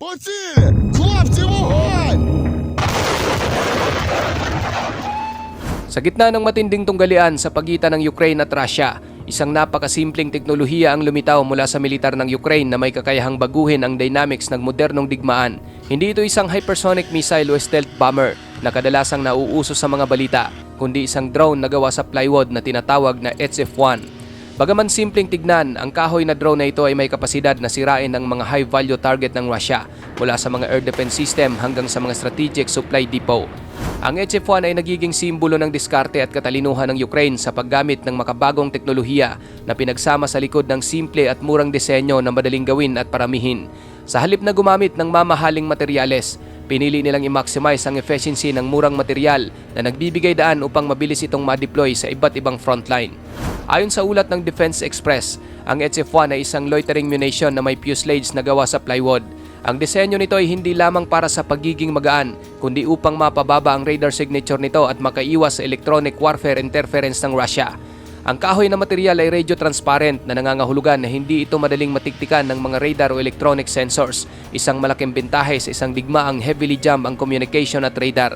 По цілі! Хлопці, вогонь! Sa gitna ng matinding tunggalian sa pagitan ng Ukraine at Russia, isang napakasimpleng teknolohiya ang lumitaw mula sa militar ng Ukraine na may kakayahang baguhin ang dynamics ng modernong digmaan. Hindi ito isang hypersonic missile o stealth bomber na kadalasang nauuso sa mga balita, kundi isang drone na gawa sa plywood na tinatawag na HF-1. Bagaman simpleng tignan, ang kahoy na drone na ito ay may kapasidad na sirain ang mga high-value target ng Russia mula sa mga air defense system hanggang sa mga strategic supply depot. Ang HF-1 ay nagiging simbolo ng diskarte at katalinuhan ng Ukraine sa paggamit ng makabagong teknolohiya na pinagsama sa likod ng simple at murang disenyo na madaling gawin at paramihin. Sa halip na gumamit ng mamahaling materyales, pinili nilang i-maximize ang efficiency ng murang material na nagbibigay daan upang mabilis itong ma-deploy sa iba't ibang frontline. Ayon sa ulat ng Defense Express, ang HF-1 ay isang loitering munition na may fuselage na gawa sa plywood. Ang disenyo nito ay hindi lamang para sa pagiging magaan, kundi upang mapababa ang radar signature nito at makaiwas sa electronic warfare interference ng Russia. Ang kahoy na material ay radio transparent na nangangahulugan na hindi ito madaling matiktikan ng mga radar o electronic sensors, isang malaking bentahe sa isang digmaang heavily jammed ang communication at radar.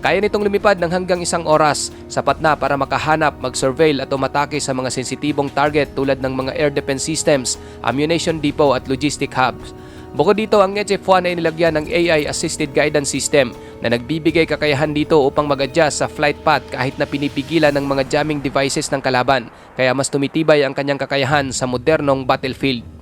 Kaya nitong lumipad ng hanggang isang oras, sapat na para makahanap, mag-surveil at umatake sa mga sensitibong target tulad ng mga air defense systems, ammunition depot at logistic hubs. Bukod dito, ang HF-1 ay nilagyan ng AI-assisted guidance system na nagbibigay kakayahan dito upang mag-adjust sa flight path kahit na pinipigilan ng mga jamming devices ng kalaban, kaya mas tumitibay ang kanyang kakayahan sa modernong battlefield.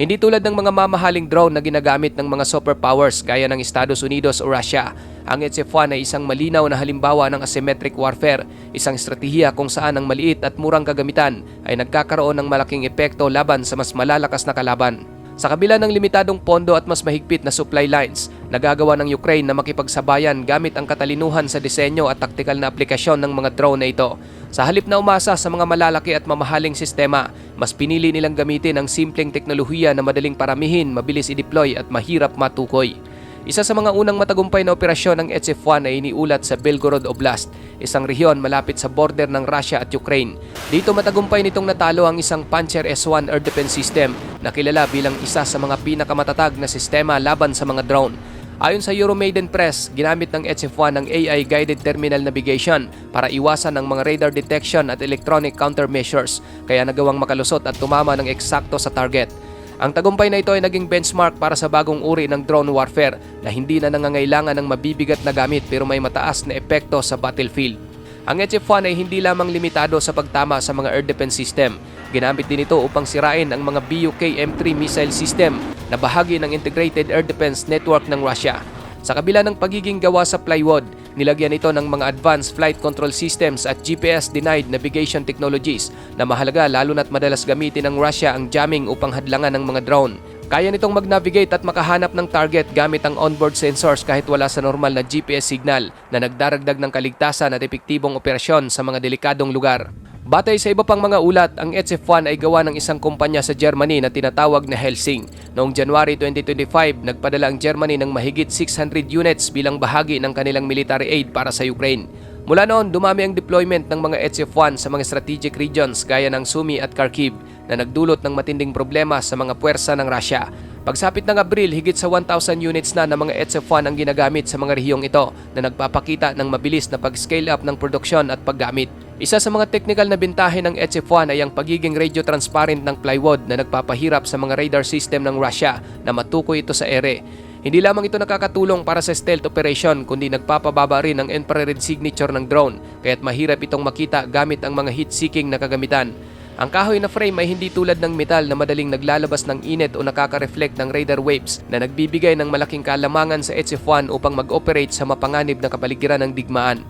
Hindi tulad ng mga mamahaling drone na ginagamit ng mga superpowers gaya ng Estados Unidos o Russia, ang HF-1 ay isang malinaw na halimbawa ng asymmetric warfare, isang estratehiya kung saan ang maliit at murang kagamitan ay nagkakaroon ng malaking epekto laban sa mas malalakas na kalaban. Sa kabila ng limitadong pondo at mas mahigpit na supply lines, nagagawa ng Ukraine na makipagsabayan gamit ang katalinuhan sa disenyo at taktikal na aplikasyon ng mga drone na ito. Sa halip na umasa sa mga malalaki at mamahaling sistema, mas pinili nilang gamitin ang simpleng teknolohiya na madaling paramihin, mabilis i-deploy at mahirap matukoy. Isa sa mga unang matagumpay na operasyon ng HF-1 ay iniulat sa Belgorod Oblast, isang rehiyon malapit sa border ng Russia at Ukraine. Dito matagumpay nitong natalo ang isang Panzer S-1 air defense system na kilala bilang isa sa mga pinakamatatag na sistema laban sa mga drone. Ayon sa Euromaiden Press, ginamit ng HF-1 ang AI-guided terminal navigation para iwasan ang mga radar detection at electronic countermeasures, kaya nagawang makalusot at tumama ng eksakto sa target. Ang tagumpay na ito ay naging benchmark para sa bagong uri ng drone warfare na hindi na nangangailangan ng mabibigat na gamit pero may mataas na epekto sa battlefield. Ang HF-1 ay hindi lamang limitado sa pagtama sa mga air defense system. Ginamit din ito upang sirain ang mga BUK M3 missile system na bahagi ng Integrated Air Defense Network ng Russia. Sa kabila ng pagiging gawa sa plywood, nilagyan ito ng mga advanced flight control systems at GPS-denied navigation technologies na mahalaga lalo na't madalas gamitin ng Russia ang jamming upang hadlangan ng mga drone. Kaya nitong mag-navigate at makahanap ng target gamit ang onboard sensors kahit wala sa normal na GPS signal na nagdaragdag ng kaligtasan at epektibong operasyon sa mga delikadong lugar. Batay sa iba pang mga ulat, ang HF-1 ay gawa ng isang kumpanya sa Germany na tinatawag na Helsing. Noong January 2025, nagpadala ang Germany ng mahigit 600 units bilang bahagi ng kanilang military aid para sa Ukraine. Mula noon, dumami ang deployment ng mga HF-1 sa mga strategic regions gaya ng Sumy at Kharkiv na nagdulot ng matinding problema sa mga puwersa ng Russia. Pagsapit ng Abril, higit sa 1,000 units na ng mga HF-1 ang ginagamit sa mga rehiyong ito na nagpapakita ng mabilis na pag-scale up ng produksyon at paggamit. Isa sa mga technical na bintahe ng HF-1 ay ang pagiging radio transparent ng plywood na nagpapahirap sa mga radar system ng Russia na matukoy ito sa ere. Hindi lamang ito nakakatulong para sa stealth operation kundi nagpapababa rin ang infrared signature ng drone kaya't mahirap itong makita gamit ang mga heat-seeking na kagamitan. Ang kahoy na frame ay hindi tulad ng metal na madaling naglalabas ng init o nakaka-reflect ng radar waves na nagbibigay ng malaking kalamangan sa HF-1 upang mag-operate sa mapanganib na kapaligiran ng digmaan.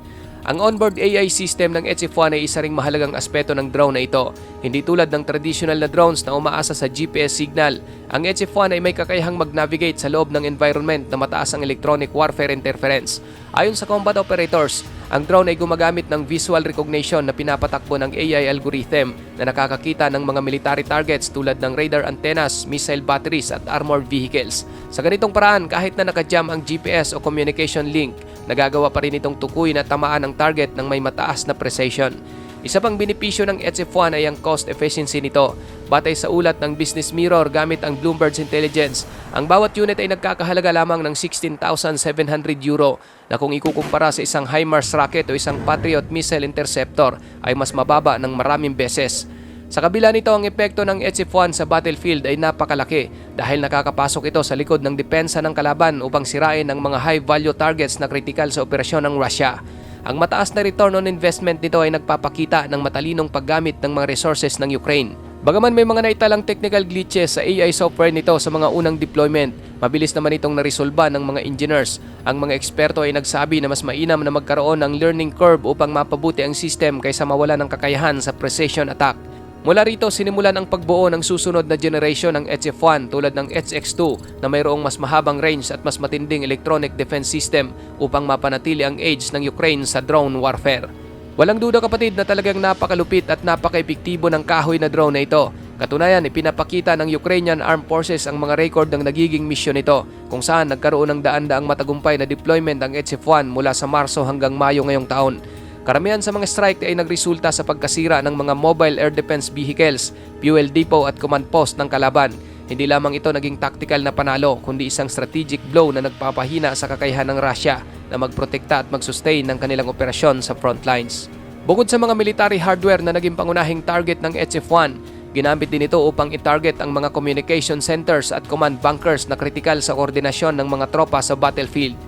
Ang onboard AI system ng HF-1 ay isa ring mahalagang aspeto ng drone na ito. Hindi tulad ng traditional na drones na umaasa sa GPS signal, ang HF-1 ay may kakayahang mag-navigate sa loob ng environment na mataas ang electronic warfare interference. Ayon sa combat operators, ang drone ay gumagamit ng visual recognition na pinapatakbo ng AI algorithm na nakakakita ng mga military targets tulad ng radar antennas, missile batteries at armored vehicles. Sa ganitong paraan, kahit na nakajam ang GPS o communication link, nagagawa pa rin itong tukuyin at tamaan ang target ng may mataas na precision. Isa pang benepisyo ng HF-1 ay ang cost efficiency nito. Batay sa ulat ng Business Mirror gamit ang Bloomberg's Intelligence, ang bawat unit ay nagkakahalaga lamang ng 16,700 euro na kung ikukumpara sa isang HIMARS rocket o isang Patriot missile interceptor ay mas mababa ng maraming beses. Sa kabila nito, ang epekto ng HF-1 sa battlefield ay napakalaki dahil nakakapasok ito sa likod ng depensa ng kalaban upang sirain ang mga high-value targets na kritikal sa operasyon ng Russia. Ang mataas na return on investment nito ay nagpapakita ng matalinong paggamit ng mga resources ng Ukraine. Bagaman may mga naitalang technical glitches sa AI software nito sa mga unang deployment, mabilis naman itong naresolba ng mga engineers. Ang mga eksperto ay nagsabi na mas mainam na magkaroon ng learning curve upang mapabuti ang system kaysa mawala ng kakayahan sa precision attack. Mula rito, sinimulan ang pagbuo ng susunod na generation ng HF-1 tulad ng HX-2 na mayroong mas mahabang range at mas matinding electronic defense system upang mapanatili ang edge ng Ukraine sa drone warfare. Walang duda kapatid na talagang napakalupit at napaka-epektibo ng kahoy na drone na ito. Katunayan, ipinapakita ng Ukrainian Armed Forces ang mga record ng nagiging misyon nito kung saan nagkaroon ng daan-daang matagumpay na deployment ang HF-1 mula sa Marso hanggang Mayo ngayong taon. Karamihan sa mga strike ay nagresulta sa pagkasira ng mga mobile air defense vehicles, fuel depot at command post ng kalaban. Hindi lamang ito naging tactical na panalo, kundi isang strategic blow na nagpapahina sa kakayahan ng Russia na magprotekta at mag-sustain ng kanilang operasyon sa front lines. Bukod sa mga military hardware na naging pangunahing target ng HF-1, ginamit din ito upang i-target ang mga communication centers at command bunkers na kritikal sa koordinasyon ng mga tropa sa battlefield.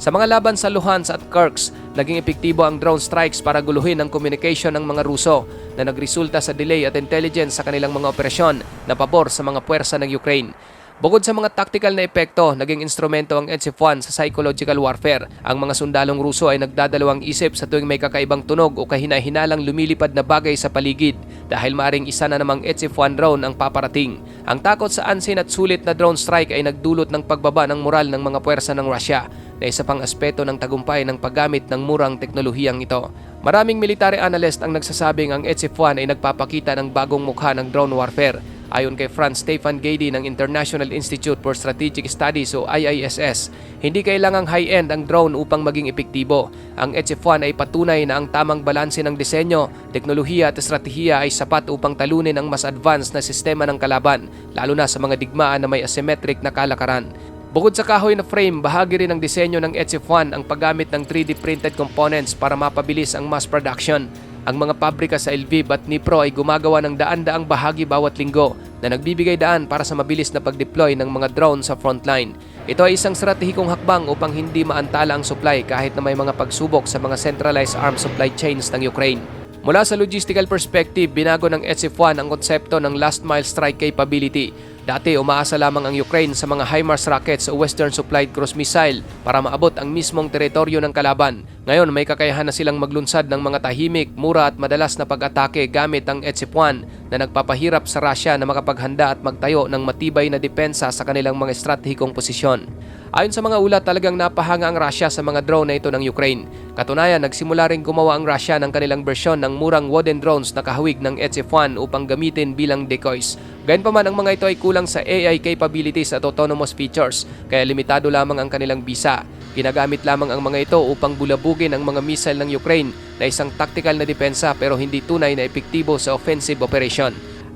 Sa mga laban sa Luhansk at Kirks, naging epektibo ang drone strikes para guluhin ang communication ng mga Ruso na nagresulta sa delay at intelligence sa kanilang mga operasyon na pabor sa mga puwersa ng Ukraine. Bukod sa mga tactical na epekto, naging instrumento ang HF-1 sa psychological warfare. Ang mga sundalong Ruso ay nagdadalawang isip sa tuwing may kakaibang tunog o kahina-hinalang lumilipad na bagay sa paligid dahil maring isa na namang HF-1 drone ang paparating. Ang takot sa unseen at sulit na drone strike ay nagdulot ng pagbaba ng moral ng mga puwersa ng Russia na isa pang aspeto ng tagumpay ng paggamit ng murang teknolohiyang ito. Maraming military analyst ang nagsasabing ang HF-1 ay nagpapakita ng bagong mukha ng drone warfare Ayon kay Franz Stefan Gady ng International Institute for Strategic Studies o IISS, hindi kailangang high-end ang drone upang maging epektibo. Ang HF-1 ay patunay na ang tamang balanse ng disenyo, teknolohiya at estratehiya ay sapat upang talunin ang mas advanced na sistema ng kalaban, lalo na sa mga digmaan na may asymmetric na kalakaran. Bukod sa kahoy na frame, bahagi rin ng disenyo ng HF-1 ang paggamit ng 3D printed components para mapabilis ang mass production. Ang mga pabrika sa Lviv at Dnipro ay gumagawa ng daan-daang bahagi bawat linggo na nagbibigay daan para sa mabilis na pag-deploy ng mga drone sa frontline. Ito ay isang stratehikong hakbang upang hindi maantala ang supply kahit na may mga pagsubok sa mga centralized arms supply chains ng Ukraine. Mula sa logistical perspective, binago ng HF-1 ang konsepto ng last mile strike capability. Dati umaasa lamang ang Ukraine sa mga HIMARS rockets o Western Supplied Cruise Missile para maabot ang mismong teritoryo ng kalaban. Ngayon may kakayahan na silang maglunsad ng mga tahimik, mura at madalas na pag-atake gamit ang HF-1 na nagpapahirap sa Russia na makapaghanda at magtayo ng matibay na depensa sa kanilang mga estratehikong posisyon. Ayon sa mga ulat, talagang napahanga ang Russia sa mga drone na ito ng Ukraine. Katunayan, nagsimula rin gumawa ang Russia ng kanilang bersyon ng murang wooden drones na kahawig ng HF-1 upang gamitin bilang decoys. Gayunpaman ang mga ito ay kulang sa AI capabilities at autonomous features, kaya limitado lamang ang kanilang bisa. Ginagamit lamang ang mga ito upang bulabugin ang mga missile ng Ukraine na isang tactical na depensa pero hindi tunay na epektibo sa offensive operation.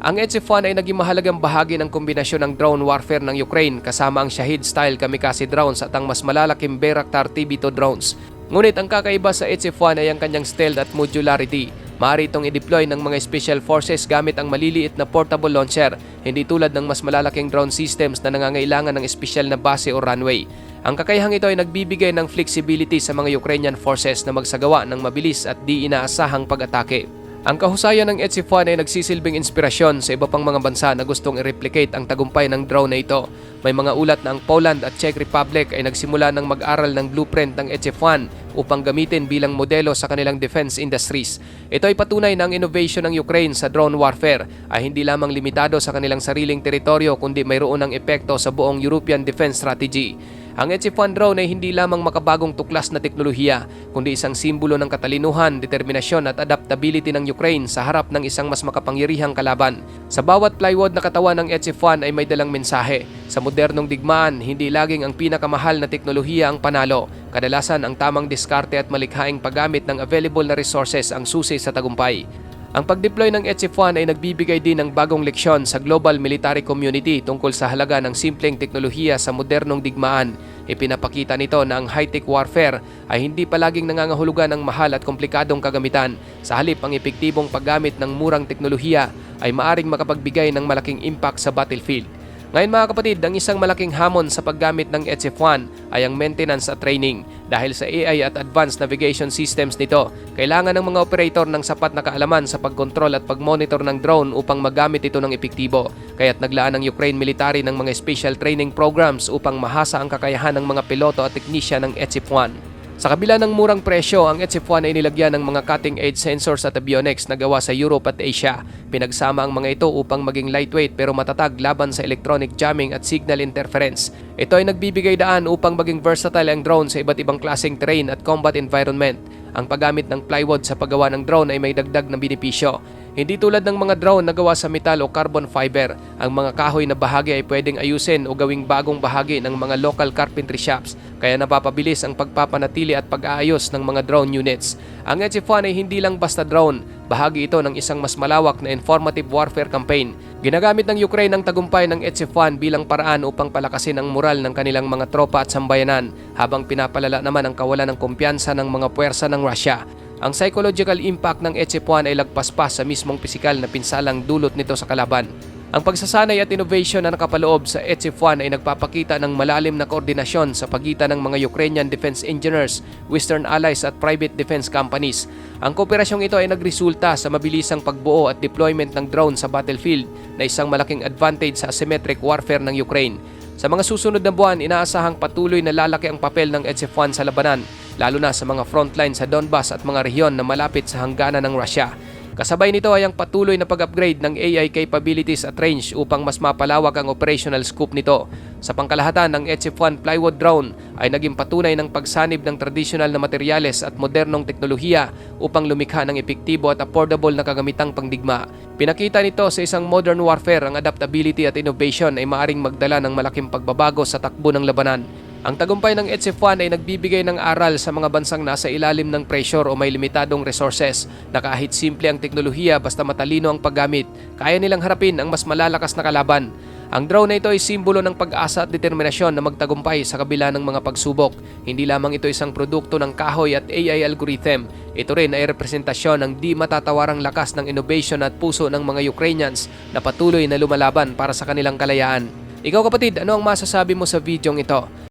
Ang HF-1 ay naging mahalagang bahagi ng kombinasyon ng drone warfare ng Ukraine kasama ang Shahid-style kamikaze drones at ang mas malalaking Bayraktar TB2 drones. Ngunit ang kakaiba sa HF-1 ay ang kanyang stealth at modularity. Maaari itong i-deploy ng mga special forces gamit ang maliliit na portable launcher, hindi tulad ng mas malalaking drone systems na nangangailangan ng espesyal na base o runway. Ang kakayahang ito ay nagbibigay ng flexibility sa mga Ukrainian forces na magsagawa ng mabilis at di inaasahang pag-atake. Ang kahusayan ng HF-1 ay nagsisilbing inspirasyon sa iba pang mga bansa na gustong i-replicate ang tagumpay ng drone na ito. May mga ulat na ang Poland at Czech Republic ay nagsimula ng mag-aral ng blueprint ng HF-1 upang gamitin bilang modelo sa kanilang defense industries. Ito ay patunay na ang innovation ng Ukraine sa drone warfare ay hindi lamang limitado sa kanilang sariling teritoryo kundi mayroon ng epekto sa buong European defense strategy. Ang HF-1 drone ay hindi lamang makabagong tuklas na teknolohiya, kundi isang simbolo ng katalinuhan, determinasyon at adaptability ng Ukraine sa harap ng isang mas makapangyarihang kalaban. Sa bawat plywood na katawan ng HF-1 ay may dalang mensahe. Sa modernong digmaan, hindi laging ang pinakamahal na teknolohiya ang panalo. Kadalasan ang tamang diskarte at malikhaing paggamit ng available na resources ang susi sa tagumpay. Ang pag-deploy ng ETSIF-1 ay nagbibigay din ng bagong leksyon sa global military community tungkol sa halaga ng simpleng teknolohiya sa modernong digmaan. Ipinapakita nito na ang high-tech warfare ay hindi palaging nangangahulugan ng mahal at komplikadong kagamitan. Sa halip, ang epektibong paggamit ng murang teknolohiya ay maaring makapagbigay ng malaking impact sa battlefield. Ngayon mga kapatid, ang isang malaking hamon sa paggamit ng ETSIF-1 ay ang maintenance at training. Dahil sa AI at advanced navigation systems nito, kailangan ng mga operator ng sapat na kaalaman sa pagkontrol at pagmonitor ng drone upang magamit ito ng epektibo. Kaya't naglaan ng Ukraine military ng mga special training programs upang mahasa ang kakayahan ng mga piloto at teknisya ng ETSIF-1. Sa kabila ng murang presyo, ang ETSIF-1 ay nilagyan ng mga cutting-edge sensors at avionics na gawa sa Europe at Asia. Pinagsama ang mga ito upang maging lightweight pero matatag laban sa electronic jamming at signal interference. Ito ay nagbibigay daan upang maging versatile ang drone sa iba't ibang klaseng terrain at combat environment. Ang paggamit ng plywood sa paggawa ng drone ay may dagdag na benepisyo. Hindi tulad ng mga drone na gawa sa metal o carbon fiber, ang mga kahoy na bahagi ay pwedeng ayusin o gawing bagong bahagi ng mga local carpentry shops, kaya napapabilis ang pagpapanatili at pag-aayos ng mga drone units. Ang ETSIF-1 ay hindi lang basta drone, bahagi ito ng isang mas malawak na informative warfare campaign. Ginagamit ng Ukraine ang tagumpay ng ETSIF-1 bilang paraan upang palakasin ang moral ng kanilang mga tropa at sambayanan, habang pinapalala naman ang kawalan ng kumpiyansa ng mga puwersa ng Russia. Ang psychological impact ng ETSIF-1 ay lagpas pa sa mismong pisikal na pinsalang dulot nito sa kalaban. Ang pagsasanay at innovation na nakapaloob sa ETSIF-1 ay nagpapakita ng malalim na koordinasyon sa pagitan ng mga Ukrainian defense engineers, Western allies at private defense companies. Ang kooperasyong ito ay nagresulta sa mabilisang pagbuo at deployment ng drone sa battlefield na isang malaking advantage sa asymmetric warfare ng Ukraine. Sa mga susunod na buwan, inaasahang patuloy na lalaki ang papel ng ETSIF-1 sa labanan, lalo na sa mga frontline sa Donbas at mga rehiyon na malapit sa hangganan ng Russia. Kasabay nito ay ang patuloy na pag-upgrade ng AI capabilities at range upang mas mapalawak ang operational scope nito. Sa pangkalahatan, ang ETSIF-1 plywood drone ay naging patunay ng pagsanib ng tradisyonal na materyales at modernong teknolohiya upang lumikha ng epektibo at affordable na kagamitang pangdigma. Pinakita nito sa isang modern warfare ang adaptability at innovation ay maaring magdala ng malaking pagbabago sa takbo ng labanan. Ang tagumpay ng ETSIF-1 ay nagbibigay ng aral sa mga bansang nasa ilalim ng pressure o may limitadong resources na kahit simple ang teknolohiya basta matalino ang paggamit, kaya nilang harapin ang mas malalakas na kalaban. Ang drone na ito ay simbolo ng pag-asa at determinasyon na magtagumpay sa kabila ng mga pagsubok. Hindi lamang ito isang produkto ng kahoy at AI algorithm. Ito rin ay representasyon ng di matatawarang lakas ng innovation at puso ng mga Ukrainians na patuloy na lumalaban para sa kanilang kalayaan. Ikaw kapatid, ano ang masasabi mo sa videong ito?